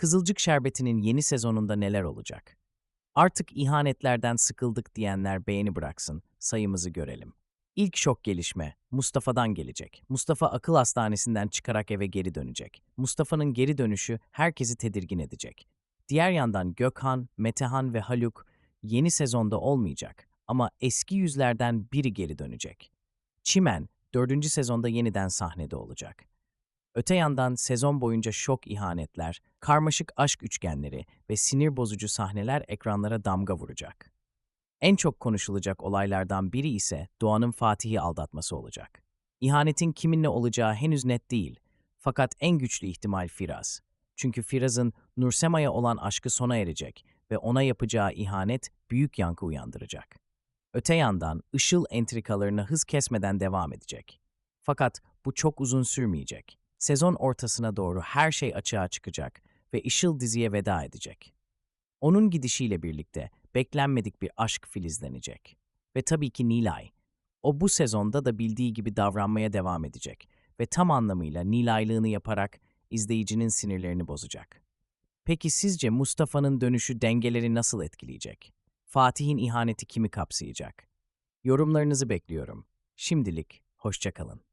Kızılcık Şerbeti'nin yeni sezonunda neler olacak? Artık ihanetlerden sıkıldık diyenler beğeni bıraksın, sayımızı görelim. İlk şok gelişme Mustafa'dan gelecek. Mustafa akıl hastanesinden çıkarak eve geri dönecek. Mustafa'nın geri dönüşü herkesi tedirgin edecek. Diğer yandan Gökhan, Metehan ve Haluk yeni sezonda olmayacak ama eski yüzlerden biri geri dönecek. Çimen, dördüncü sezonda yeniden sahnede olacak. Öte yandan sezon boyunca şok ihanetler, karmaşık aşk üçgenleri ve sinir bozucu sahneler ekranlara damga vuracak. En çok konuşulacak olaylardan biri ise Doğan'ın Fatih'i aldatması olacak. İhanetin kiminle olacağı henüz net değil. Fakat en güçlü ihtimal Firaz. Çünkü Firaz'ın Nursema'ya olan aşkı sona erecek ve ona yapacağı ihanet büyük yankı uyandıracak. Öte yandan Işıl entrikalarına hız kesmeden devam edecek. Fakat bu çok uzun sürmeyecek. Sezon ortasına doğru her şey açığa çıkacak ve Işıl diziye veda edecek. Onun gidişiyle birlikte beklenmedik bir aşk filizlenecek. Ve tabii ki Nilay. O bu sezonda da bildiği gibi davranmaya devam edecek ve tam anlamıyla Nilaylığını yaparak izleyicinin sinirlerini bozacak. Peki sizce Mustafa'nın dönüşü dengeleri nasıl etkileyecek? Fatih'in ihaneti kimi kapsayacak? Yorumlarınızı bekliyorum. Şimdilik hoşçakalın.